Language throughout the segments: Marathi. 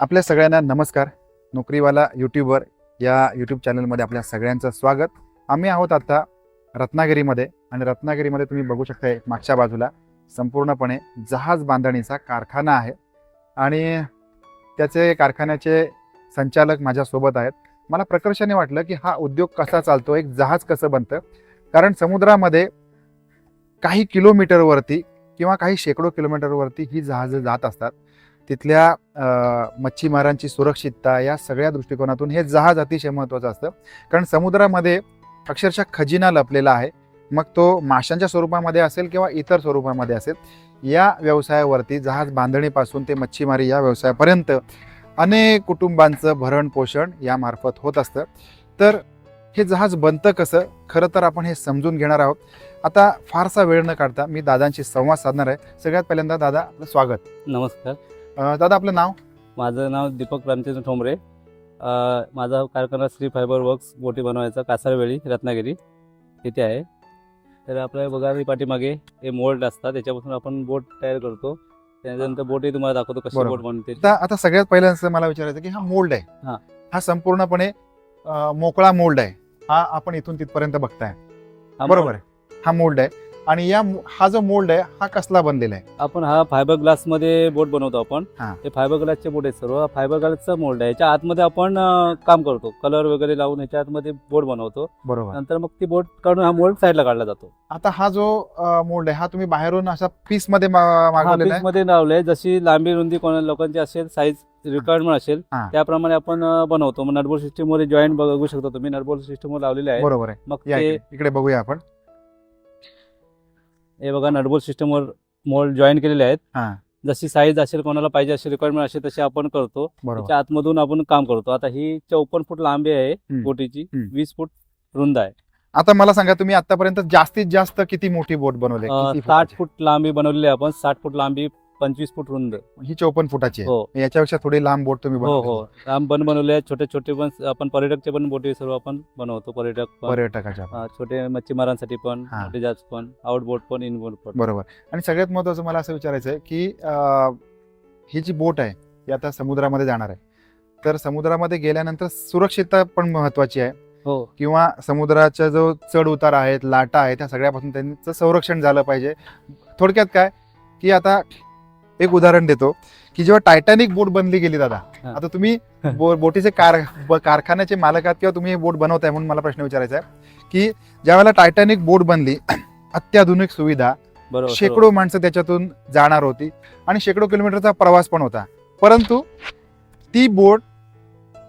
आपल्या सगळ्यांना नमस्कार. नोकरीवाला यूट्यूबर या यूट्यूब चॅनलमध्ये आपल्या सगळ्यांचं स्वागत. आम्ही आहोत आता रत्नागिरीमध्ये आणि रत्नागिरीमध्ये तुम्ही बघू शकता मागच्या बाजूला संपूर्णपणे जहाज बांधणीचा कारखाना आहे. आणि त्याचे कारखान्याचे संचालक माझ्यासोबत आहेत. मला प्रकर्षाने वाटलं की हा उद्योग कसा चालतो एक जहाज कसं बनतं? कारण समुद्रामध्ये काही किलोमीटरवरती किंवा काही शेकडो किलोमीटरवरती ही जहाजं जात असतात. तिथल्या मच्छीमारांची सुरक्षितता या सगळ्या दृष्टिकोनातून हे जहाज अतिशय महत्त्वाचं असतं. कारण समुद्रामध्ये अक्षरशः खजिना लपलेला आहे. मग तो माशांच्या स्वरूपामध्ये असेल किंवा इतर स्वरूपामध्ये असेल या व्यवसायावरती जहाज बांधणीपासून ते मच्छीमारी या व्यवसायापर्यंत अनेक कुटुंबांचं भरण पोषण यामार्फत होत असतं. तर हे जहाज बनतं कसं? खरं तर आपण हे समजून घेणार आहोत. आता फारसा वेळ न काढता मी दादांशी संवाद साधणार आहे. सगळ्यात पहिल्यांदा दादा आपलं स्वागत. नमस्कार. अ, दादा आपलं नाव? माझं नाव दीपक रामचंद्र ठोंबरे. अ, माझा कारखाना श्री फायबर वर्क्स बोटी बनवायचा कासारवेळी रत्नागिरी इथे आहे. तर आपल्या बघा पाठीमागे हे मोल्ड असतात त्याच्यापासून आपण बोट तयार करतो. त्यानंतर बोटही तुम्हाला दाखवतो कशी बरोबर. बोट बनते. आता आता सगळ्यात पहिल्यांदा मला विचारायचं की हा मोल्ड आहे. हा. हा संपूर्णपणे अ, मोकळा मोल्ड आहे. हा आपण इथून तिथपर्यंत बघताय. हा बरोबर आहे. हा मोल्ड आहे. आणि या हा जो मोल्ड आहे हा कसला बनलेला आहे? आपण हा फायबर ग्लासमध्ये बोट बनवतो आपण. हा. हे फायबर ग्लासचे बोट आहेत सर्व. फायबर ग्लासचा मोल्ड आहे. याच्या आतमध्ये आपण अ, काम करतो. कलर वगैरे लावून याच्या आतमध्ये बोट बनवतो. बरोबर. नंतर मग ती बोट काढून हा मोल्ड साईडला काढला जातो. आता हा जो मोल्ड आहे हा तुम्ही बाहेरून असा पीसमध्ये मा- मागवलेला आहे? मध्ये लावलंय. जशी लांबी रुंदी कोणा लोकांची असेल साईज रिक्वायरमेंट असेल हा. त्याप्रमाणे आपण अ, बनवतो. मग नटबोल्ट सिस्टीम वर जॉईंट बघू शकता तुम्ही. नटबोल्ट सिस्टीम वर लावलेले आहे बरोबर आहे. मग या ते इकडे इकडे बघूया आपण. हे बघा नटबोल्ट सिस्टीम वर मोल्ड जॉईन केलेले आहेत हा जशी साईज असेल कोणाला पाहिजे अशी रिक्वायरमेंट असेल तशी आपण करतो बरोबर त्याच्या आतमधून आपण काम करतो आता ही चौपन्न फूट लांबी आहे हम्म. बोटीची हम्म. वीस फूट रुंद आहे आता मला सांगा तुम्ही आतापर्यंत जास्तीत जास्त किती मोठी बोट बनवली आहे? अ, किती साठ फुटाची? फूट लांबी बनवलेली आहे आपण साठ फूट लांबी पंचवीस फूट रुंद. ही चौपन्न फुटाची आहे. हो. याच्यापेक्षा थोडी लांब बोट तुम्ही हो बनवली. हो. लांब पण बनवले आहेत छोटे छोटे पण आपण पर्यटकचे पण बोटी सर्व आपण बनवतो पर्यटक पण. पर्यटकाच्या हा, छोटे मच्छीमारांसाठी पण हा. जहाज पण आउट बोट पण इन बोट पण. बरोबर. आणि सगळ्यात महत्वाचं मला असं विचारायचं आहे की अं, ही जी बोट आहे ही आता समुद्रामध्ये जाणार आहे. तर समुद्रामध्ये गेल्यानंतर सुरक्षितता पण महत्वाची आहे. हो. किंवा समुद्राचा जो चढ उतार आहेत लाटा आहेत त्या सगळ्यापासून त्यांचं संरक्षण झालं पाहिजे. थोडक्यात काय? की आता एक उदाहरण देतो की जेव्हा टायटॅनिक बोट बनली गेली दादा. आता तुम्ही बो- बोटीचे कार कारखान्याचे मालक आहात किंवा तुम्ही हे बोट बनवताय म्हणून मला प्रश्न विचारायचा आहे की ज्यावेळेला टायटॅनिक बोट बनली अत्याधुनिक सुविधा. शेकडो माणसं त्याच्यातून जाणार होती आणि शेकडो किलोमीटरचा प्रवास पण होता परंतु ती बोट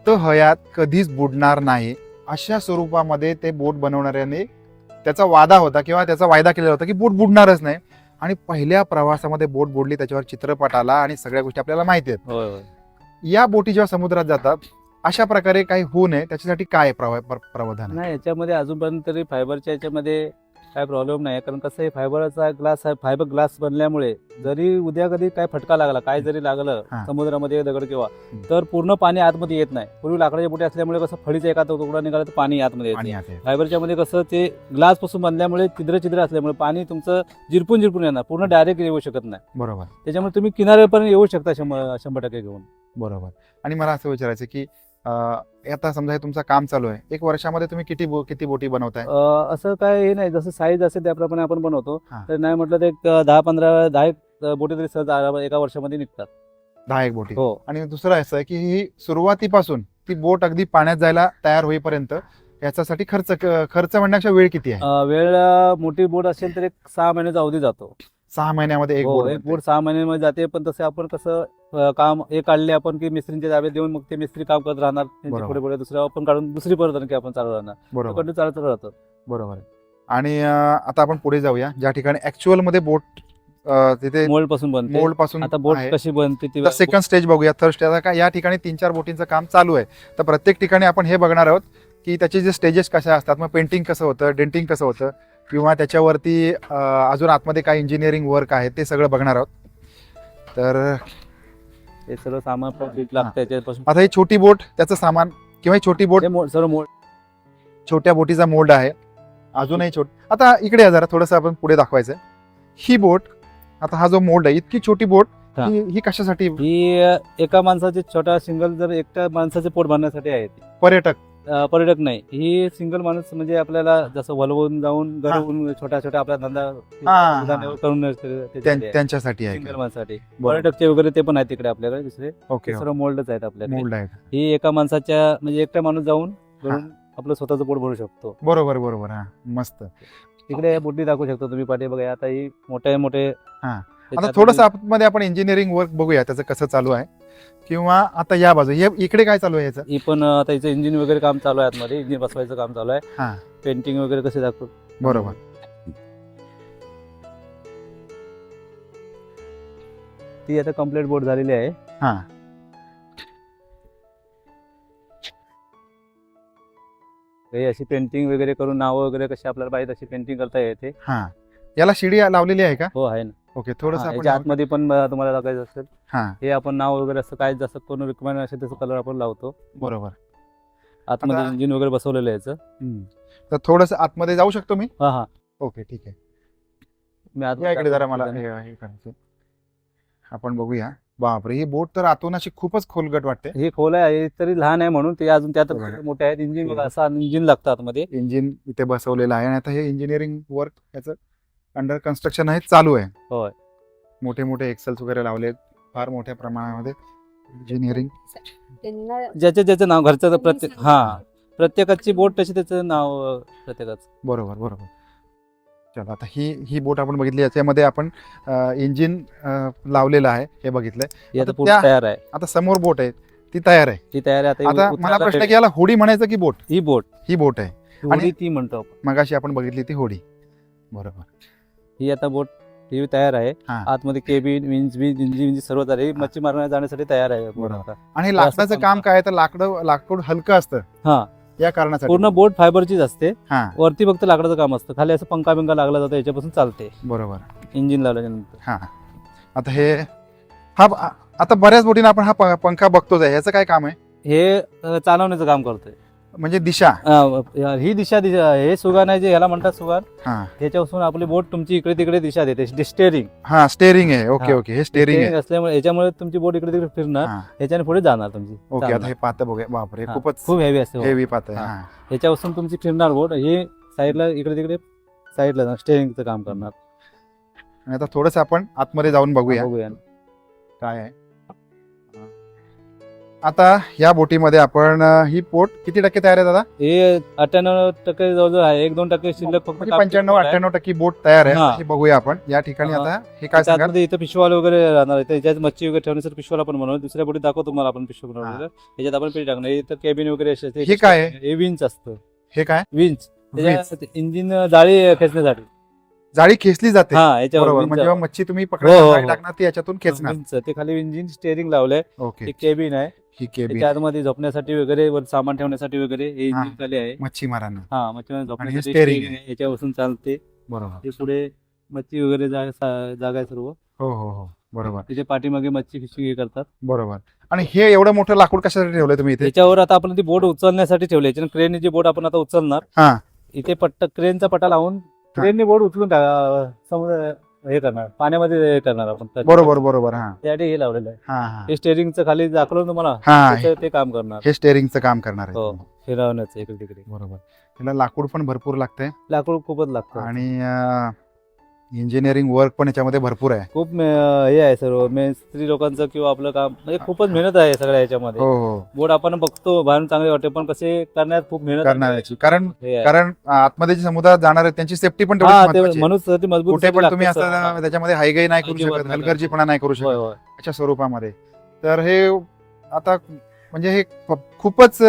तो हयात कधीच बुडणार नाही अशा स्वरूपामध्ये ते बोट बनवणाऱ्याने त्याचा वादा होता किंवा त्याचा वायदा केलेला होता की बोट बुडणारच नाही आणि पहिल्या प्रवासामध्ये बोट बुडली त्याच्यावर चित्रपट आला आणि सगळ्या गोष्टी आपल्याला माहिती आहेत होय होय या बोटी जेव्हा समुद्रात जातात अशा प्रकारे काही होऊ नये त्याच्यासाठी काय प्रवा- प्र- प्रावधान आहे? नाही याच्यामध्ये अजूनपर्यंत तरी फायबरच्या याच्यामध्ये काय प्रॉब्लेम नाही. कारण कसं आहे फायबरचा ग्लास आहे फायबर ग्लास बनल्यामुळे जरी उद्या कधी काय फटका लागला काय जरी लागलं. समुद्रामध्ये दगड किंवा. तर पूर्ण पाणी आतमध्ये येत नाही. पूर्वी लाकडाच्या बोटी असल्यामुळे कसं फळीचा एका तुकडा निघाला तर पाणी आतमध्ये येत. नाही. फायबरच्या मध्ये कसं ते ग्लासपासून बनल्यामुळे छिद्र छिद्र असल्यामुळे पाणी तुमचं जिरपून जिरपून येणार पूर्ण डायरेक्ट येऊ शकत नाही. बरोबर. त्याच्यामुळे तुम्ही किनाऱ्यापर्यंत येऊ शकता शंभर शंभर टक्के घेऊन. बरोबर. आणि मला असं विचारायचं की आता समजा हे तुमचं काम चालू आहे. एक वर्षामध्ये तुम्ही किती बो- किती बोटी बनवताय? असं काय हे नाही. जसं साईज असेल त्याप्रमाणे आपण बनवतो. हा. तर नाही म्हटलं तर एक दहा पंधरा दहा एक बोटी तरी सहज एका वर्षामध्ये निघतात. दहा एक बोटी. हो. आणि दुसरं असं आहे की ही सुरुवातीपासून ती बोट अगदी पाण्यात जायला तयार होईपर्यंत याच्यासाठी खर्च खर्च म्हणण्यापेक्षा वेळ किती आहे? अं, वेळ अं, मोठी बोट असेल तर एक सहा महिन्याचा अवधी जातो. सहा महिन्यामध्ये एक हो, बोट एक. बोट सहा महिन्यामध्ये जाते पण तसे आपण कसं काम हे काढले आपण की मिस्त्रींच्या ताब्यात देऊन मग ते मिस्त्री काम करत राहणार. पुढे पुढे दुसरं आपण काढून दुसरी परत आपण चालू राहणार. बरोबर. कंटिन्यू चालत राहतं. बरोबर आहे. आणि आता आपण पुढे जाऊया. ज्या ठिकाणी ऍक्च्युअलमध्ये बोट तिथे मोल्डपासून बनते. मोल्डपासून आता बोट. कशी बनते सेकंड स्टेज बघूया. थर्ड स्टेज काय या ठिकाणी तीन चार बोटींचं काम चालू आहे. तर प्रत्येक ठिकाणी आपण हे बघणार आहोत की त्याचे जे स्टेजेस कशा असतात मग पेंटिंग कसं होतं डेंटिंग कसं होतं किंवा त्याच्यावरती अजून आतमध्ये काय इंजिनिअरिंग वर्क आहे ते सगळं बघणार आहोत. तर हे सर्व सामान लागतं त्याच्यापासून. आता ही छोटी बोट त्याचं सामान किंवा ही छोटी बोट मोड- सर्व मोड छोट्या बोटीचा मोल्ड आहे. अजूनही छोट आता इकडे जरा थोडंसं आपण पुढे दाखवायचं ही बोट आता हा जो मोल्ड आहे इतकी छोटी बोट हा. कशासाठी? ही एका माणसाचे छोटा सिंगल जर एकट्या माणसाचे पोट भरण्यासाठी आहे. पर्यटक. पर्यटक नाही. ही सिंगल माणूस म्हणजे आपल्याला जसं वलवून जाऊन घरून छोटा छोटा आपला धंदा हा. करून त्यां- त्यांच्यासाठी आहे सिंगल का? माणसासाठी. पर्यटकचे वगैरे ते पण आहेत तिकडे आपल्याकडे दुसरे. ओके. सर्व मोल्डच आहेत आपल्याकडे. मोल्ड आहे ही एका माणसाच्या म्हणजे एकटा माणूस जाऊन घरून आपलं स्वतःचं पोट भरू शकतो. बरोबर बरोबर. हा मस्त. तिकडे बोटी दाखवू शकतो तुम्ही पाठी बघा. आता ही मोठे मोठे हा. आता थोडस आतमध्ये आपण इंजिनिअरिंग वर्क बघूया त्याचं कसं चालू आहे. किंवा आता या बाजू हे इकडे काय चालू आहे याचं? ही पण अ, आता हिचं इंजिन वगैरे काम चालू आहे आतमध्ये इंजिन बसवायचं काम चालू आहे. हा. पेंटिंग वगैरे कसे दाखवतो बरोबर. ती आता कंप्लीट बोट झालेली आहे. हा. काही अशी पेंटिंग वगैरे करून नावं वगैरे कशी आपल्याला पाहिजे तशी पेंटिंग करता येते. हा. याला शिडी लावलेली आहे का? हो आहे ना. ओके थोडस हा, आपण याच्या आतमध्ये पण अ, तुम्हाला दाखवायचं असेल. हा. हे आपण नाव वगैरे असं काय जसं कोण रिक्वायरमेंट असेल तसं कलर आपण लावतो. बरोबर. आतमध्ये आता- इंजिन वगैरे बसवलेलं आहे याचं. तर थोडस आतमध्ये जाऊ शकतो मी? हा हा. ओके ठीक आहे. मी आत या इकडे जरा मला हे हे करायचं. आपण बघूया. बापरे ही बोट तर आतून अशी खूपच खोलगट वाटते. हे खोल आहे हे तरी लहान आहे म्हणून ते अजून त्यात बघा. मोठे आहेत. इंजिन बघा असं इंजिन लागतं आतमध्ये. इंजिन इथे बसवलेलं आहे आणि आता हे इंजिनिअरिंग वर्क याचं अंडर कन्स्ट्रक्शन आहे चालू आहे. होय. मोठे मोठे एक्सेल्स वगैरे लावले फार मोठ्या प्रमाणामध्ये इंजिनिअरिंग त्यांना ज्याचे ज्याचं नाव घरचं तर प्रत्येक. हा. प्रत्येकाची बोट तशी त्याचं नाव अ, प्रत्येकाचं. बरोबर बरोबर. चला आता ही ही बोट आपण बघितली. याच्यामध्ये आपण इंजिन लावलेलं आहे. हे बघितलंय. हे आता आता पूर्ण त्या- तयार आहे. आता समोर बोट आहे. ती तयार आहे. ती तयार आहे. आता ही मला उतरायला प्रश्न. की याला होडी म्हणायचं की बोट? ही बोट. ही बोट आहे. आणि- होडी ती म्हणतो आपण. मगाशी आपण बघितली ती होडी. बरोबर. ही आता बोट ही तयार आहे. हा. आतमध्ये केबिन विंज विंज इंजिन विंज सर्व ही मच्छी मारण्यात जाण्यासाठी तयार आहे बोट बरोबर. आता. आणि हे लाकडाचं काम काय तर लाकड लाकूड हलकं असतं. हा. या कारणासाठी. पूर्ण बोट फायबरचीच असते. हा. वरती फक्त लाकडाचं काम असतं. खाली असं पंखा बिंका लागला जातो याच्यापासून चालते. बरोबर. इंजिन लावल्यानंतर. हा आता हे हा ब- आता बऱ्याच बोटीने आपण हा प- पंखा बघतोच आहे. याचं काय काम आहे? हे अ, चालवण्याचं काम करतोय. म्हणजे दिशा? अ, ही दिशा दिशा हे सुगान आहे जे ह्याला म्हणतात सुगान. हा. ह्याच्यापासून आपली बोट तुमची इकडे तिकडे दिशा देते. स्टेअरिंग हा स्टेअरिंग आहे. ओके हा. ओके हे स्टेअरिंग आहे. असल्यामुळे याच्यामुळे तुमची बोट इकडे तिकडे फिरणार हा. ह्याच्याने पुढे जाणार तुमची. ओके चालणार. आता हे पातं बघूया. बापरे हा, खूपच खूप हेवी असते. हेवी पात आहे. हा. हा. ह्याच्यापासून तुमची फिरणार बोट हे साईडला इकडे तिकडे साईडला स्टेअरिंगचं काम करणार. आणि आता थोडस आपण आतमध्ये जाऊन बघूया. बघूया. काय आहे? आता या बोटीमध्ये आपण अं, ही बोट किती टक्के तयार आहे दादा? हे अठ्ठ्याण्णव टक्के जवळजवळ आहे. एक दोन टक्के शिल्लक फक्त म्हणजे पंच्याण्णव अठ्ठ्याण्णव टक्के बोट तयार आहे. हा. बघूया आपण. या ठिकाणी हा. आता हे काय सांगाल? त्यामध्ये इथं पिशवाल वगैरे राहणार इथं याच्यात मच्छी वगैरे ठेवण्यासाठी पिशवाला पण बनवलं दुसऱ्या बोटीत दाखवतो तुम्हाला आपण पिशव बनवलेलं याच्यात आपण पेटी टाकणार. इथं केबिन वगैरे असे असते. हे काय? आहे? हे विंच असतं. हे काय? विंच त्याच्यात इंजिन जाळी खेचण्यासाठी. जाळी खेचली जाते. हा याच्यावर बरोबर. म्हणजे जेव्हा मच्छी तुम्ही हो, हो, जाळी हो. टाकणार ती याच्यातून खेचणार. विंच ते खाली इंजिन स्टेअरिंग लावलंय. ओके. हे केबिन आहे. ही केबी. त्याच्या आतमध्ये झोपण्यासाठी वगैरे वर सामान ठेवण्यासाठी वगैरे हे हा. इंजिन खाली आहे मच्छीमारांना हा मच्छी झोपण्यासाठी steering steering आहे. याच्यापासून चालते. बरोबर. हे पुढे मच्छी वगैरे जागा सा- जागा आहे सर्व. हो हो हो. बरोबर. तिथे पाठीमागे मच्छी फिशिंग हे करतात. बरोबर. आणि हे एवढं मोठं लाकूड कशासाठी ठेवलंय तुम्ही इथे? त्याच्यावर आता आपण ती बोट उचलण्यासाठी ठेवली याच्यानं क्रेन जी बोट आपण आता उचलणार हा. इथे पट्ट क्रेनचा पट्टा लावून क्रेनने बोट उचलून टाका- समुद्र हे करणार पाण्यामध्ये हे करणार आपण बरोबर बरोबर हा. त्यासाठी हे लावलेलं आहे. हा हा. हे स्टेअरिंगचं खाली दाखवलं ना तुम्हाला हा त्याचं ते काम करणार. हे स्टेअरिंगचं काम करणार आहे हो फिरवण्याचं इकडे तिकडे. बरोबर. त्याला लाकूड पण भरपूर लागतंय. लाकूड खूपच लागतं. आणि इंजिनिअरिंग वर्क पण याच्यामध्ये भरपूर आहे खूप मे- हे आहे सर्व मेस्त्री लोकांचं किंवा आपलं काम म्हणजे खूपच मेहनत आहे सगळ्या याच्यामध्ये हो हो बोट आपण बघतो बाहेरून चांगले वाटते पण कसे करण्यात खूप मेहनत करणार आहे. याची कारण हे आहे. कारण आतमध्ये जे समुद्रात जाणार आहेत त्यांची सेफ्टी पण हा ते आहे. ती मजबूत कुठे पण लागते तुम्ही. असं त्याच्यामध्ये हायगाई नाही करू शकत नाही. हलगर्जीपणा नाही करू शकत होय अशा स्वरूपामध्ये तर हे आता म्हणजे हे खूपच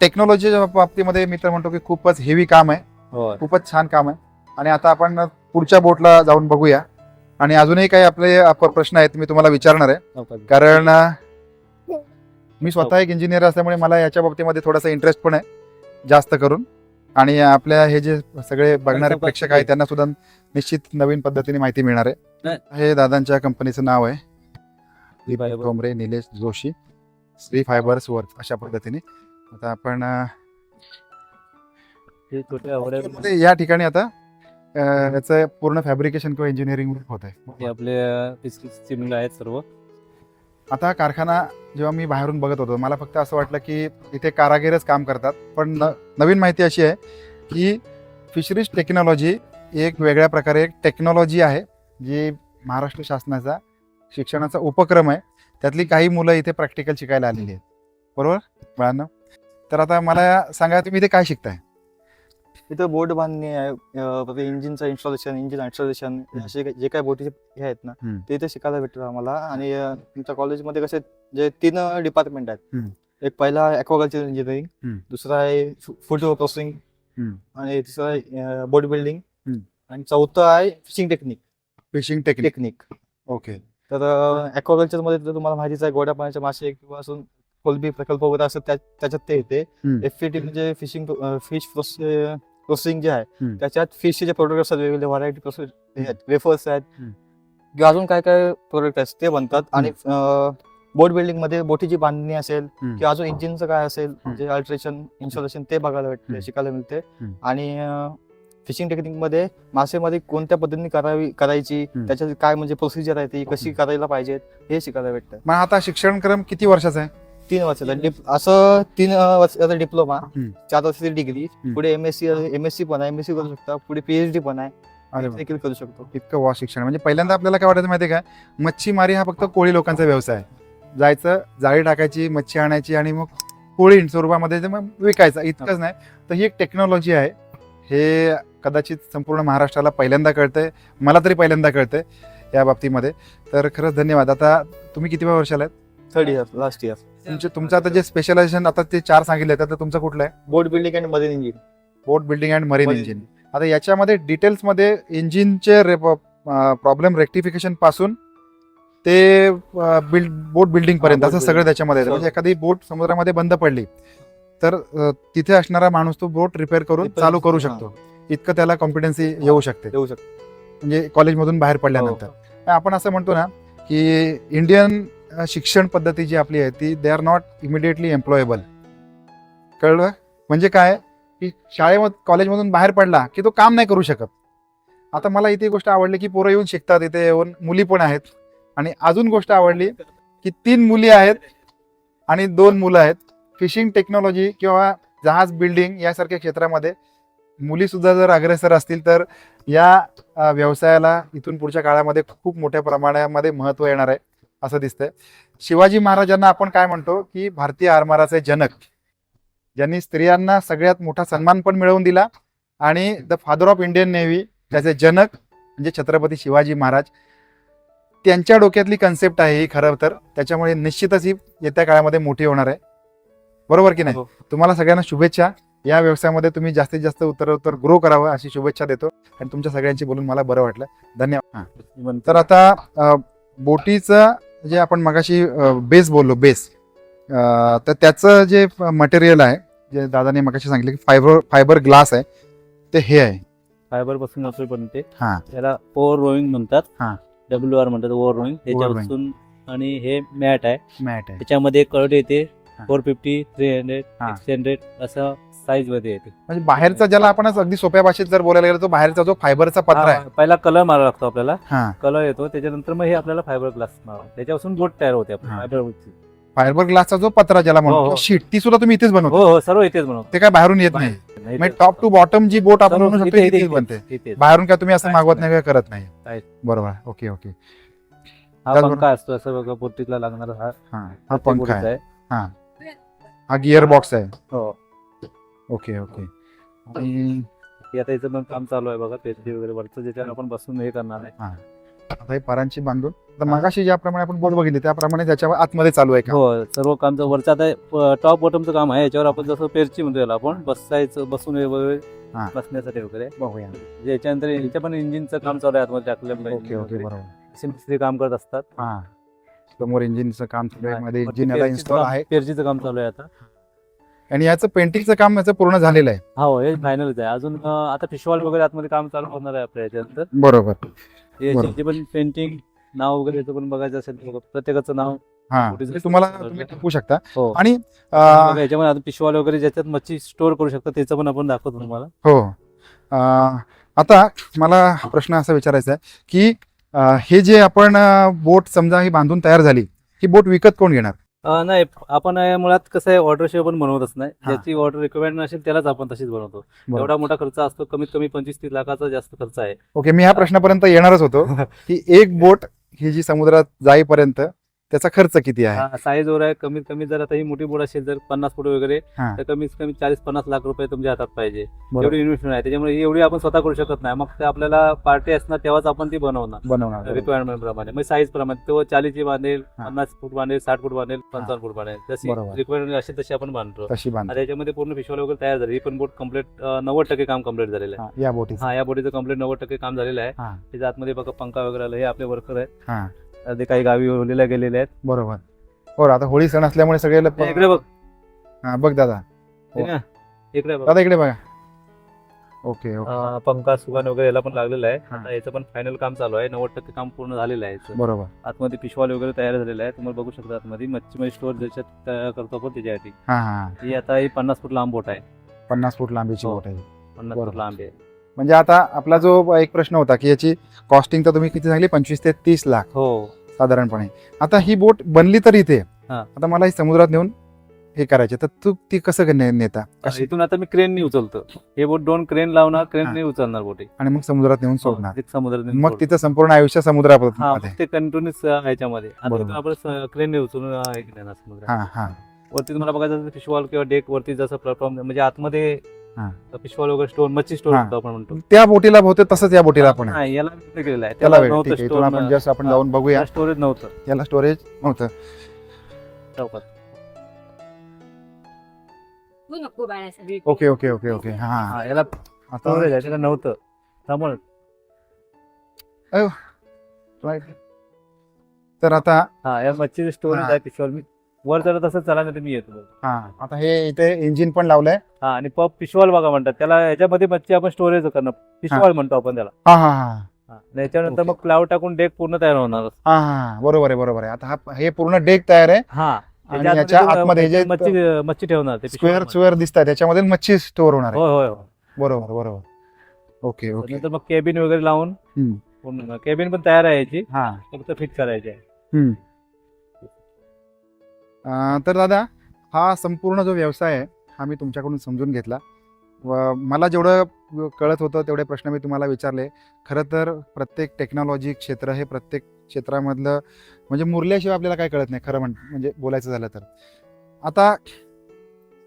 टेक्नॉलॉजीच्या बाबतीमध्ये मी तर म्हणतो की खूपच हेवी काम आहे होय खूपच छान काम आहे आणि आता आपण पुढच्या बोटला जाऊन बघूया. आणि अजूनही काही आपले आप- प्रश्न आहेत मी तुम्हाला विचारणार आहे. कारण अ, मी स्वतः एक इंजिनियर असल्यामुळे मला याच्या बाबतीमध्ये थोडासा इंटरेस्ट पण आहे जास्त करून. आणि आपल्या हे जे सगळे बघणारे प्रेक्षक आहेत त्यांना सुद्धा निश्चित नवीन पद्धतीने माहिती मिळणार आहे. हे. दादांच्या कंपनीचं नाव आहे. Fibre. Thombre Nilesh Joshi Shri fibres work अशा पद्धतीने. आता आपण अ, हे मध्ये या ठिकाणी आता अं, याचं पूर्ण फॅब्रिकेशन किंवा इंजिनिअरिंग होत आहे आपले मुलं आहेत सर्व. आता कारखाना जेव्हा मी बाहेरून बघत होतो मला फक्त असं वाटलं की इथे कारागीरच काम करतात. पण न नवीन माहिती अशी आहे की फिशरीज टेक्नॉलॉजी एक वेगळ्या प्रकारे एक टेक्नॉलॉजी आहे जी महाराष्ट्र शासनाचा शिक्षणाचा उपक्रम आहे. त्यातली काही मुलं इथे प्रॅक्टिकल शिकायला आलेली आहेत. बरोबर? मुलांना तर आता मला सांगा तुम्ही इथे काय शिकताय? इथं बोर्ड बांधणी आहे इंजिनचं इन्स्टॉलेशन इंजिन इन्स्टॉलेशन असे जे काही बोटीचे हे आहेत ना. ते इथे शिकायला भेटतं आम्हाला आणि तुमच्या कॉलेजमध्ये कसे जे तीन डिपार्टमेंट आहेत. एक पहिला ॲक्वाकल्चर इंजिनिअरिंग. दुसरा आहे फूड प्रोसेसिंग. आणि तिसरा आहे बोट बिल्डिंग. आणि चौथं आहे fishing technique fishing technique okay तर ॲक्वाकल्चरमध्ये तुम्हाला माहितीच आहे गोड्या पाण्याचे मासे किंवा असून कोलबी प्रकल्प वगैरे असं त्या- त्याच्यात ते येते. एफ म्हणजे फिशिंग फिश प्रोसेसिंग जे आहे. त्याच्यात फिशचे जे प्रोडक्ट असतात वेगवेगळे व्हरायटी प्रोसेस आहेत वेफर्स आहेत. किंवा अजून काय काय प्रोडक्ट आहेत ते बनतात आणि बोट बिल्डिंगमध्ये बोटीची बांधणी असेल. किंवा अजून इंजिनचं काय असेल हम्म. जे अल्ट्रेशन इन्स्टॉलेशन ते बघायला. भेटते शिकायला मिळते. आणि फिशिंग टेक्निकमध्ये मासेमध्ये कोणत्या पद्धतीने करावी करायची. त्याच्यात काय म्हणजे प्रोसिजर आहे ती कशी करायला पाहिजे हे शिकायला भेटतं मग आता शिक्षणक्रम किती वर्षाचा आहे तीन वर्षाचा डिप असं तीन अं, वर्षाचा डिप्लोमा हम्म. चार वर्षाची डिग्री. पुढे एमएससी एमएससी पण आहे एमएससी करू शकता पुढे पीएचडी पण आहे. अरे वा. देखील करू शकतो. इतकं वा शिक्षण म्हणजे पहिल्यांदा आपल्याला काय वाटायचं माहिती आहे का? मच्छीमारी हा फक्त कोळी लोकांचा व्यवसाय आहे. जायचं जाळी टाकायची मच्छी आणायची आणि मग पोळी स्वरूपामध्ये ते मग विकायचं. इतकंच नाही. तर ही एक टेक्नॉलॉजी आहे. हे कदाचित संपूर्ण महाराष्ट्राला पहिल्यांदा कळतंय. मला तरी पहिल्यांदा कळतंय या बाबतीमध्ये. तर खरंच धन्यवाद. आता तुम्ही किती वर्षाला आहेत थर्ड इयर लास्ट इयर तुमचे तुमचं आता जे स्पेशलायझेशन आता ते चार सांगितले तर तुमचं कुठलं आहे? बोट बिल्डिंग आणि marine engine boat building and marine engine आता याच्यामध्ये डिटेल्समध्ये इंजिनचे प्रॉब्लेम रेक्टिफिकेशनपासून ते बिल्ड बोट बिल्डिंग पर्यंत हा, असं सगळं. त्याच्यामध्ये येतं. म्हणजे एखादी बोट समुद्रामध्ये बंद पडली तर तिथे असणारा माणूस तो बोट रिपेअर करून चालू करू हा. शकतो. इतकं त्याला कॉम्पिटन्सी येऊ शकते. देऊ शकतो. म्हणजे कॉलेजमधून बाहेर पडल्यानंतर. आपण असं म्हणतो ना की इंडियन शिक्षण पद्धती जी आपली आहे ती they are not immediately employable कळलं? म्हणजे काय? की शाळेमध्ये कॉलेजमधून बाहेर पडला की तो काम नाही करू शकत. आता मला इथे गोष्ट आवडली की पोरं येऊन शिकतात इथे येऊन मुली पण आहेत. आणि अजून गोष्ट आवडली की तीन मुली आहेत आणि दोन मुलं आहेत. फिशिंग टेक्नॉलॉजी किंवा जहाज बिल्डिंग यासारख्या क्षेत्रामध्ये मुलीसुद्धा जर अग्रेसर असतील तर या व्यवसायाला इथून पुढच्या काळामध्ये खूप मोठ्या प्रमाणामध्ये महत्त्व येणार आहे. असं दिसतंय. शिवाजी महाराजांना आपण काय म्हणतो की भारतीय आरमाराचे जनक ज्यांनी स्त्रियांना सगळ्यात मोठा सन्मान पण मिळवून दिला आणि the father of Indian navy त्याचे जनक म्हणजे छत्रपती शिवाजी महाराज. त्यांच्या डोक्यातली कन्सेप्ट आहे ही खरं तर. त्याच्यामुळे निश्चितच ही येत्या काळामध्ये मोठी होणार आहे. बरोबर की नाही? हो. तुम्हाला सगळ्यांना शुभेच्छा. या व्यवसायामध्ये तुम्ही जास्तीत जास्त उत्तरोत्तर ग्रो करावं अशी शुभेच्छा देतो. आणि तुमच्या सगळ्यांशी बोलून मला बरं वाटलं. धन्यवाद. हां. तर आता बोटीचं जे आपण मगाशी बेस बोललो बेस तर त्याचं जे मटेरियल आहे जे दादाने मगाशी सांगितलं की फायबर फायबर ग्लास आहे ते हे आहे फायबरपासून रसोई बनते हा. त्याला ओव्हर रोईंग म्हणतात हा. डब्ल्यू आर म्हणतात ओव्हर रोईंग. त्याच्यापासून आणि हे मॅट आहे मॅट आहे त्याच्यामध्ये कळट येते. Four fifty three hundred. Six hundred असं साईजमध्ये येते. म्हणजे बाहेरचा ज्याला आपण अगदी सोप्या भाषेत जर बोलायला गेलो तो बाहेरचा जो फायबरचा पत्रा आहे. हा, पहिला कलर मारावा लागतो आपल्याला. हा. कलर येतो त्याच्यानंतर मग हे आपल्याला फायबर ग्लास मारावा. त्याच्यापासून बोट तयार होते हा. फायबर फायबर ग्लासचा जो पत्रा ज्याला हो, म्हणतो हो. शीट ती सुद्धा तुम्ही इथेच बनवतो. हो हो सर्व इथेच बनवतो. ते काय बाहेरून येत नाही. म्हणजे टॉप टू बॉटम जी बोट आपण सर्व म्हणू शकतो इथे- ती इथे- इथेच बनते. इथेच. बाहेरून काय तुम्ही असं काहीच मागवत नाही. किंवा करत नाही. काहीच. बरोबर ओके ओके हा त्याचबरोबर- पंखा असतो असं बघा लागणारा हा. हा हा पंखा बोटीचा आहे. हा. गिअर बॉक्स आहे. हो. Okay okay. आणि हे आता याचं पण काम चालू आहे बघा पेस्ट्री वगैरे वरचं ज्याच्यावर आपण बसून हे करणार आहे. आता हे पारांची बांधून तर मगाशी ज्याप्रमाणे आपण बोट बघितली त्याप्रमाणे त्याच्या आतमध्ये चालू आहे का? हो सर्व काम जर वरचं आता टॉप बॉटमचं काम आहे याच्यावर आपण जसं पेरची म्हणतो याला आपण बसायचं बसून वगैरे हा. बसण्यासाठी वगैरे. बघूया. याच्यानंतर याच्या पण इंजिनचं काम चालू आहे आतमध्ये टाकलं ओके ओके बरोबर. मिस्त्री काम करत असतात. हा. समोर इंजिनचं काम चालू आहे मध्ये इंजिन पेरचीचं इन्स्टॉल आहे. पेरचीचं काम चालू आहे आता. आणि याचं पेंटिंगचं काम याचं पूर्ण झालेलं आहे. हा हो फायनलच आहे. अजून अं, आता फिशवॉल वगैरे आतमध्ये काम चालू होणार आहे आपल्या याच्यानंतर. बरोबर. हे पण पेंटिंग नाव वगैरे याचं पण बघायचं असेल तर प्रत्येकाचं नाव. हा ते तुम्हाला तुम्ही टाकू शकता. हो. आणि बघा, अं, याच्यामध्ये आता पिशवाल वगैरे ज्याच्यात मच्छी स्टोअर करू शकतात त्याचं पण आपण दाखवतो तुम्हाला. हो. अं, आता मला प्रश्न असा विचारायचा आहे की अं, हे जे आपण बोट समजा ही बांधून तयार झाली ही बोट विकत कोण घेणार? नाही आपण मुळात कसं आहे ऑर्डर शिवाय पण बनवतच नाही. ज्याची ऑर्डर रिक्वायरमेंट असेल त्यालाच आपण तशीच बनवतो. एवढा मोठा खर्च असतो कमीत कमी पंचवीस तीस लाखाचा जास्त खर्च आहे ओके मी ह्या प्रश्नापर्यंत येणारच होतो की एक बोट ही जी समुद्रात जाईपर्यंत त्याचा खर्च किती आहे? साईज वर आहे. कमीत कमी जर आता ही मोठी बोट असेल जर पन्नास फूट वगैरे. तर कमीत कमी चाळीस पन्नास लाख रुपये तुमच्या हातात पाहिजे. एवढी इन्व्हेस्टमेंट आहे. त्याच्यामुळे ही एवढी आपण स्वतः करू शकत नाही. मग ते आपल्याला पार्टी असणार तेव्हाच आपण ती बनवणार. बनवणार रिक्वायरमेंट प्रमाणे. मग साईज प्रमाणे. तो चाळीसची बांधेल. पन्नास फूट बांधेल साठ फूट बांधेल पंचावन्न फूट बांधेल. जशी. रिक्वायरमेंट असेल तशी आपण बांधतो. तशी बांध आता याच्यामध्ये पूर्ण फिशॉल वगैरे तयार झाली. ही पण बोट कंप्लीट नव्वद टक्के काम कंप्लीट झालेलं आहे. हा, या बोटीचं हा या बोटीचं कंप्लीट नव्वद टक्के काम झालेलं आहे. त्याच्या आतमध्ये बघा पंखा वगैरे आलं हे आपले वर्कर आहेत. ते काही गावी ओलेल्या गेलेले आहेत. बरोबर. बरोबर आता होळी सण असल्यामुळे सगळे लोक- हे इकडे बघ. हा बघ दादा. हे. ना, इकडे बघ. दादा इकडे बघा. Okay okay. अं, पंखा सुगान वगैरे याला पण लागलेलं आहे. हा. आता याचं पण फायनल काम चालू आहे. नव्वद टक्के काम पूर्ण झालेलं आहे याचं. बरोबर. आतमध्ये पिशवाल वगैरे तयार झालेलं आहे. तुम्हाला बघू शकता आतमध्ये. मच्छीमध्ये स्टोअर ज्याच्यात तयार करतो आपण त्याच्यासाठी. हा हा ही. आता ही पन्नास फूट लांब बोट आहे. पन्नास फूट लांबीची हो. बोट आहे. पन्नास बरोबर. फूट लांब आहे. म्हणजे आता आपला जो एक प्रश्न होता की याची कॉस्टिंग तर तुम्ही किती सांगली पंचवीस ते तीस लाख. हो. साधारणपणे. आता ही बोट बनली तर इथे हा. आता मला ही समुद्रात नेऊन हे करायचे. तर तू ती कसं ने- नेता? कशी? इथून आता मी क्रेननी उचलतो. हे बोट दोन क्रेन लावणार क्रेनने उचलणार बोटी. आणि मग समुद्रात नेऊन सोडणार. समुद्रात मग तिचं संपूर्ण आयुष्य समुद्रामध्ये. हा मग ते कंटिन्यूस ह्याच्यामध्ये. आता बरोबर. इथून आपण क्रेनने उचलून अं, हे नेणार समुद्रात. हा हा. वरती तुम्हाला बघायचं फिशवॉल किंवा डेक वरती जसं प्लॅटफॉर्म म्हणजे आतमध्ये हा. फिशवॉल वगैरे स्टोन मच्छी स्टोन आपण म्हणतो. त्या बोटीला बहुतेक तसंच या बोटीला आपण. याला केलेलं आहे. त्याला आपण जस्ट आपण जाऊन बघूया. स्टोरेज नव्हतं. याला स्टोरेज नव्हतं. Okay okay okay okay. हा. हा याला आता स्टोरेज आहे त्याला नव्हतं. त्यामुळे तर आता हा या मच्छीचे स्टोरेज. आहे पिशवॉल मी वर जरा तसं चला नाही तर मी येतो. हा आता हे इथे इंजिन पण लावलंय. हा आणि पप पिशवॉल बघा म्हणतात. त्याला याच्यामध्ये मच्छी आपण स्टोरेज करणार. पिशवॉल म्हणतो आपण त्याला. हा हा हा. हा. ओके. मग क्लाउड टाकून डेक पूर्ण तयार होणार. हा हा बरोबर आहे बरोबर आहे. आता हा हे पूर्ण डेक तयार आहे. हा. आणि त्याच्या याच्या आतमध्ये आतमध्ये जे मच्छी मच्छी ठेवणार ते स्क्वेअर पिशवॉलमध्ये. स्क्वेअर दिसत आहे त्याच्यामध्ये मच्छी स्टोअर होणार आहे. होय होय होय. बरोबर बरोबर. Okay okay. नंतर मग केबिन वगैरे लावून हम्म. पूर्ण. केबिन पण तयार आहे याची. हा. फक्त फिट करायची आहे. हम्म. तर दादा हा संपूर्ण जो व्यवसाय आहे हा मी तुमच्याकडून समजून घेतला. व मला जेवढं कळत होतं तेवढे प्रश्न मी तुम्हाला विचारले. खरं तर प्रत्येक टेक्नॉलॉजी क्षेत्र हे प्रत्येक क्षेत्रामधलं म्हणजे मुरल्याशिवाय आपल्याला काय कळत नाही खरं म्हण म्हणजे बोलायचं झालं तर. आता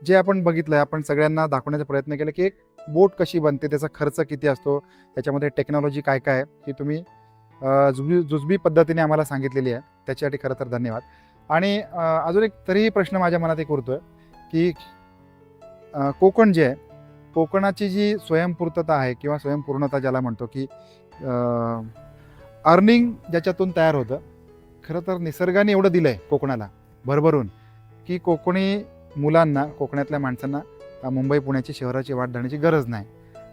जे आपण बघितलं आपण सगळ्यांना दाखवण्याचा प्रयत्न केला की एक बोट कशी बनते त्याचा खर्च किती असतो त्याच्यामध्ये टेक्नॉलॉजी काय काय आहे ही तुम्ही अं, जुजबी पद्धतीने आम्हाला सांगितलेली आहे. त्याच्यासाठी खरं तर धन्यवाद. आणि अजून एक तरीही प्रश्न माझ्या मनात एक उरतोय की कोकण जे आहे कोकणाची जी स्वयंपूर्तता आहे किंवा स्वयंपूर्णता ज्याला म्हणतो की अर्निंग ज्याच्यातून तयार होतं खरं तर निसर्गाने एवढं दिलं आहे कोकणाला भरभरून की कोकणी मुलांना कोकणातल्या माणसांना मुंबई पुण्याची शहराची वाट धरण्याची गरज नाही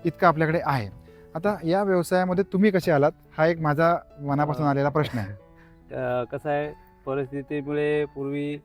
इतकं आपल्याकडे आहे. आता या व्यवसायामध्ये तुम्ही कसे आलात हा एक माझा मनापासून आलेला प्रश्न आहे. कसं आहे परिस्थितीमुळे पूर्वी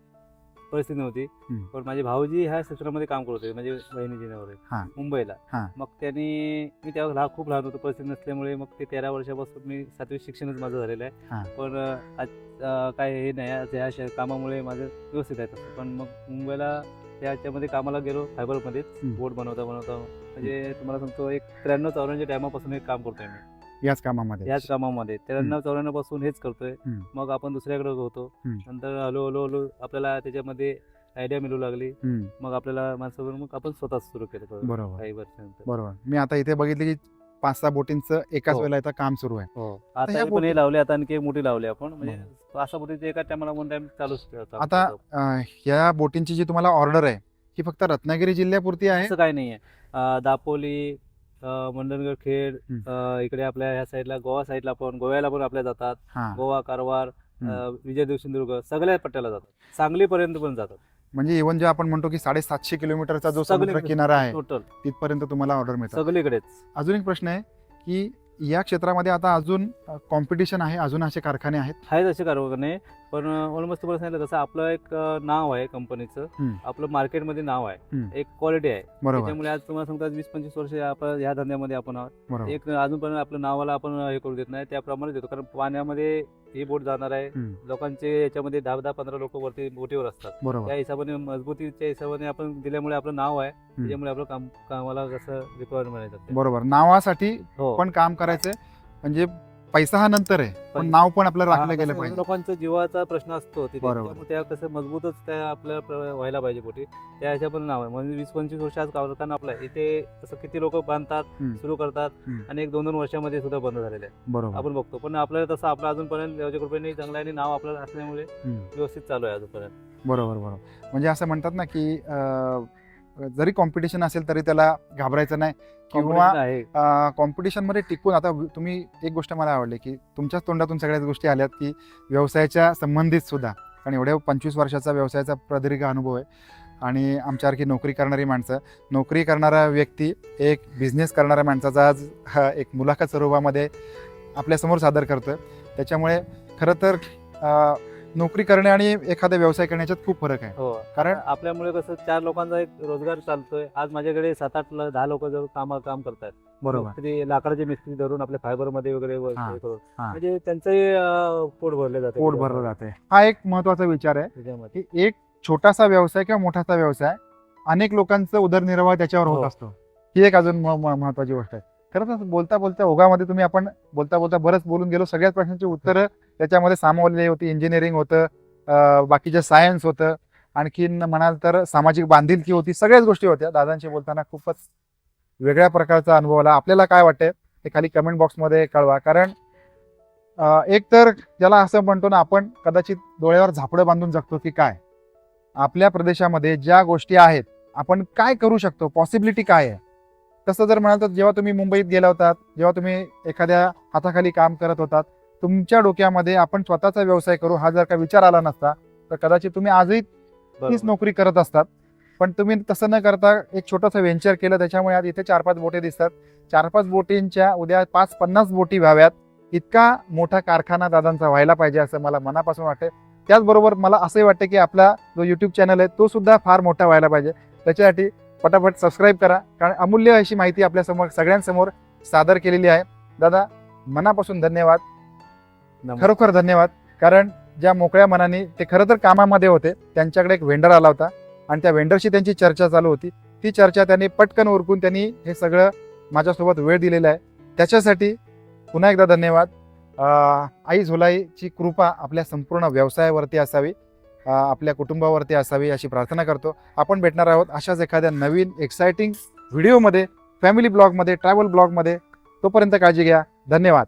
परिस्थिती नव्हती हम्म. पण माझे भाऊजी ह्या क्षेत्रामध्ये काम करत होते म्हणजे बहिणीजी नवरे हा. मुंबईला हा. मग त्यांनी मी तेव्हा लहान खूप लहान होतो परिस्थिती नसल्यामुळे मग ते तेरा वर्षापासून मी सातवी शिक्षणच माझं झालेलं हा. आहे पण अं, आज अं, काय हे नाही आज ह्या शे- कामामुळे माझं व्यवस्थित आहे तसं पण मग मुंबईला त्याच्यामध्ये कामाला गेलो फायबरमध्येच हम्म. बोट बनवता बनवता म्हणजे तुम्हाला सांगतो एक त्र्याण्णव चौऱ्याण्णव टायमापासून एक काम करतोय मी याच कामामध्ये. याच कामामध्ये. त्र्याण्णव चौऱ्याण्णवपासून हेच करतोय. हम्म. मग आपण दुसऱ्याकडे होतो. हम्म. नंतर हळू हळू हळू आपल्याला त्याच्यामध्ये आयडिया मिळू लागली. हम्म. मग आपल्याला माणसावर मग आपण स्वतःच सुरू केलं थोडं बरोबर. काही वर्षानंतर. बरोबर. मी आता इथे बघितले की पाच सहा बोटींचं एकाच हो. वेळेला इथं काम सुरू आहे. हो. आता ह्या हे पण बोटी- हे लावले आता आणखी एक मोठी लावली आपण. म्हणजे असा बोटीचे एका टायमाला वन टाइम चालूच आपण. आता अं, ह्या बोटींची जी तुम्हाला ऑर्डर आहे ही फक्त रत्नागिरी जिल्ह्यापुरती आहे? असं काही नाहीये. अं, दापोली मंडणगड खेड इकडे आपल्या ह्या साईडला गोवा साईडला पण गोव्याला पण आपल्या जातात. हा. गोवा कारवार. अं, विजय सिंधुदुर्ग सगळ्या पट्ट्याला जातात. सांगलीपर्यंत पण जातात. म्हणजे इव्हन जे आपण म्हणतो की साडेसातशे किलोमीटरचा जो सगळीकडे- समुद्र किनारा आहे टोटल तिथपर्यंत तुम्हाला ऑर्डर मिळतात. सगळीकडेच. अजून एक प्रश्न आहे की या क्षेत्रामध्ये आता अजून कॉम्पिटिशन आहे अजून असे कारखाने आहेत. आहेत असे कारखाने पण ऑलमोस्ट तुम्हाला सांगितलं कसं आपलं एक नाव आहे कंपनीचं. आपलं मार्केटमध्ये नाव आहे. एक क्वालिटी आहे. त्याच्यामुळे आज तुम्हाला सांगतात वीस पंचवीस वर्ष आपण ह्या धंद्यामध्ये आपण आहोत. एक अजूनपर्यंत आपलं नावाला आपण हे करू देत नाही. त्याप्रमाणे देतो. कारण पाण्यामध्ये ही बोट जाणार आहे. हम्म. लोकांचे याच्यामध्ये दहा दहा पंधरा लोक वरती बोटीवर असतात. बरोबर. त्या हिशोबाने मजबूतीच्या हिशोबाने आपण दिल्यामुळे आपलं नाव आहे. त्याच्यामुळे आपलं काम कामाला कसं रिक्वायरमेंट येतात बरोबर. नावासाठी हो. पण काम करायचंय म्हणजे पैसा हा नंतर आहे पण नाव पण आपलं राखलं गेलं कसं पाहिजे लोकांचा जीवाचा प्रश्न असतो तिथे बरोबर. त्यामुळे त्या कसं मजबूतच त्या आपल्याला प्र- व्हायला पाहिजे बोटी त्या ह्याच्या पण नाव आहे म्हणजे वीस पंचवीस वर्ष आज कारखाना आपला. इथे असं किती लोक बांधतात हम्म. सुरू करतात हम्म. आणि एक दोन दोन वर्षामध्ये सुद्धा बंद झालेले आहे बरोबर आपण बघतो पण आपल्याला तसं आपलं अजूनपर्यंत देवाच्या कृपेने चांगलं आणि नाव आपल्याला असल्यामुळे हम्म. व्यवस्थित चालू आहे अजूनपर्यंत बरोबर बरोबर म्हणजे असं म्हणतात ना की अं, जरी कॉम्पिटिशन असेल तरी त्याला घाबरायचं नाही किंवा आहे. कॉम्पिटिशनमध्ये टिकून आता तुम्ही एक गोष्ट मला आवडली की तुमच्याच तोंडातून सगळ्याच गोष्टी आल्यात की व्यवसायाच्या संबंधित सुद्धा कारण एवढ्या पंचवीस वर्षाचा व्यवसायाचा प्रदीर्घ अनुभव आहे आणि आमच्यासारखी नोकरी करणारी माणसं नोकरी करणारा व्यक्ती एक बिझनेस करणाऱ्या माणसाचा आज हा एक मुलाखत स्वरूपामध्ये आपल्यासमोर सादर करतोय. त्याच्यामुळे खरं तर नोकरी करणे आणि एखादा व्यवसाय करण्याच्यात खूप फरक आहे. हो. कारण आपल्यामुळे कसं चार लोकांचा एक रोजगार चालतोय. आज माझ्याकडे सात आठ ल- दहा लोक जर काम काम करतात बरोबर. लाकडाचे मिस्त्री धरून आपल्या फायबरमध्ये वगैरे हा, हे करून. हा. म्हणजे त्यांचंही अं, पोट भरले जाते. पोट भरलं जाते. हा एक महत्त्वाचा विचार आहे त्याच्यामध्ये. की एक छोटासा व्यवसाय किंवा मोठासा व्यवसाय अनेक लोकांचा उदरनिर्वाह त्याच्यावर होत हो. असतो. ही एक अजून म- म- महत्वाची गोष्ट आहे. खरं तर बोलता बोलता ओघामध्ये तुम्ही आपण बोलता बोलता बरंच बोलून गेलो. सगळ्याच प्रश्नांची उत्तरं त्याच्यामध्ये सामावलेली होती इंजिनिअरिंग होतं बाकीचं सायन्स होतं आणखीन म्हणाल तर सामाजिक बांधिलकी होती सगळ्याच गोष्टी होत्या. दादांशी बोलताना खूपच वेगळ्या प्रकारचा अनुभव आला. आपल्याला काय वाटतंय ते खाली कमेंट बॉक्समध्ये कळवा. कारण एक तर ज्याला असं म्हणतो ना आपण कदाचित डोळ्यावर झापडं बांधून जगतो की काय? आपल्या प्रदेशामध्ये ज्या गोष्टी आहेत आपण काय करू शकतो? पॉसिबिलिटी काय आहे? तसं जर म्हणाल तर जेव्हा तुम्ही मुंबईत गेला होतात जेव्हा तुम्ही एखाद्या हाताखाली काम करत होतात तुमच्या डोक्यामध्ये आपण स्वतःचा व्यवसाय करू हा जर का विचार आला नसता तर कदाचित तुम्ही आजही तीच. नोकरी करत असतात. पण तुम्ही तसं न करता एक छोटंसं व्हेंचर केलं त्याच्यामुळे आज इथे चार पाच बोटी दिसतात. चार पाच बोटींच्या उद्या पाच पन्नास बोटी व्हाव्यात. इतका मोठा कारखाना दादांचा व्हायला पाहिजे असं मला मनापासून वाटते त्याचबरोबर मला असंही वाटतं की आपला जो युट्यूब चॅनल आहे तो सुद्धा फार मोठा व्हायला पाहिजे. त्याच्यासाठी पटापट सबस्क्राईब करा. कारण अमूल्य अशी माहिती आपल्यासमोर सगळ्यांसमोर सादर केलेली आहे. दादा मनापासून धन्यवाद. खरोखर धन्यवाद. कारण ज्या मोकळ्या मनाने ते खरं तर कामामध्ये होते त्यांच्याकडे एक वेंडर आला होता आणि त्या वेंडरशी त्यांची चर्चा चालू होती. ती चर्चा त्यांनी पटकन उरकून त्यांनी हे सगळं माझ्यासोबत वेळ दिलेला आहे. त्याच्यासाठी पुन्हा एकदा धन्यवाद. आई झोलाईची कृपा आपल्या संपूर्ण व्यवसायावरती असावी आपल्या कुटुंबावरती असावी अशी प्रार्थना करतो. आपण भेटणार आहोत अशाच एखाद्या नवीन एक्साइटिंग व्हिडिओमध्ये फॅमिली ब्लॉगमध्ये ट्रॅव्हल ब्लॉगमध्ये तोपर्यंत काळजी घ्या. धन्यवाद.